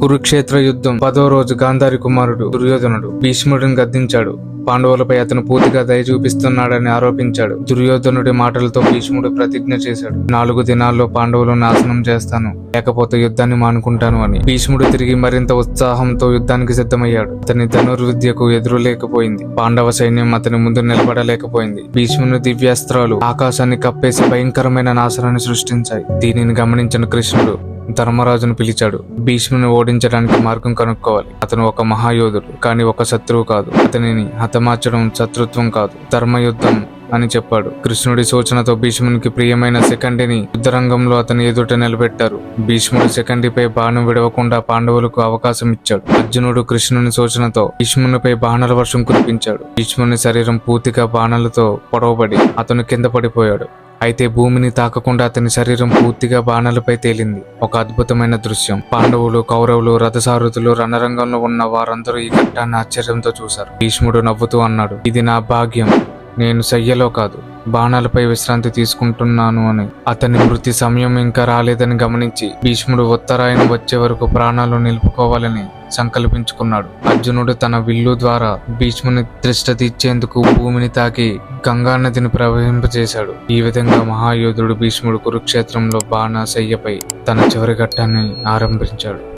కురుక్షేత్ర యుద్ధం పదో రోజు గాంధారి కుమారుడు దుర్యోధనుడు భీష్ముడిని గద్దించాడు. పాండవులపై అతను పూర్తిగా దయ చూపిస్తున్నాడని ఆరోపించాడు. దుర్యోధనుడి మాటలతో భీష్ముడు ప్రతిజ్ఞ చేశాడు. నాలుగు దినాల్లో పాండవులు నాశనం చేస్తాను. లేకపోతే యుద్ధాన్ని మానుకుంటాను అని. భీష్ముడు తిరిగి మరింత ఉత్సాహంతో యుద్ధానికి సిద్ధమయ్యాడు. అతని ధనుర్విద్యకు ఎదురు లేకపోయింది. పాండవ సైన్యం అతని ముందు నిలబడలేకపోయింది. భీష్ముని దివ్యాస్త్రాలు ఆకాశాన్ని కప్పేసి భయంకరమైన నాశనాన్ని సృష్టించాయి. దీనిని గమనించిన కృష్ణుడు ధర్మరాజును పిలిచాడు. భీష్ముని ఓడించడానికి మార్గం కనుక్కోవాలి. అతను ఒక మహాయోధుడు కానీ ఒక శత్రువు కాదు. అతనిని హతమార్చడం శత్రుత్వం కాదు ధర్మయుద్ధం అని చెప్పాడు. కృష్ణుడి సూచనతో భీష్మునికి ప్రియమైన శిఖండిని యుద్ధరంగంలో అతని ఎదుట నిలబెట్టారు. భీష్ముడు శిఖండిపై బాణం విడవకుండా పాండవులకు అవకాశం ఇచ్చాడు. అర్జునుడు కృష్ణుని సూచనతో భీష్మునిపై బాణాల వర్షం కురిపించాడు. భీష్ముని శరీరం పూర్తిగా బాణాలతో పొడవబడి అతను కింద పడిపోయాడు. అయితే భూమిని తాకకుండా అతని శరీరం పూర్తిగా బాణాలపై తేలింది. ఒక అద్భుతమైన దృశ్యం. పాండవులు కౌరవులు రథసారథులు రణరంగంలో ఉన్న వారందరూ ఈ ఘట్టాన్ని ఆశ్చర్యంతో చూశారు. భీష్ముడు నవ్వుతూ అన్నాడు ఇది నా భాగ్యం. నేను శయ్యలో కాదు బాణాలపై విశ్రాంతి తీసుకుంటున్నాను అని. అతని మృతి సమయం ఇంకా రాలేదని గమనించి భీష్ముడు ఉత్తరాయణ వచ్చే వరకు ప్రాణాలు నిలుపుకోవాలని సంకల్పించుకున్నాడు. అర్జునుడు తన విల్లు ద్వారా భీష్ముని దృష్ట తీర్చేందుకు భూమిని తాకి గంగా నదిని ప్రవహింపజేశాడు. ఈ విధంగా మహాయోధుడు భీష్ముడు కురుక్షేత్రంలో బాణాశయ్యపై తన చివరి ఘట్టాన్ని ఆరంభించాడు.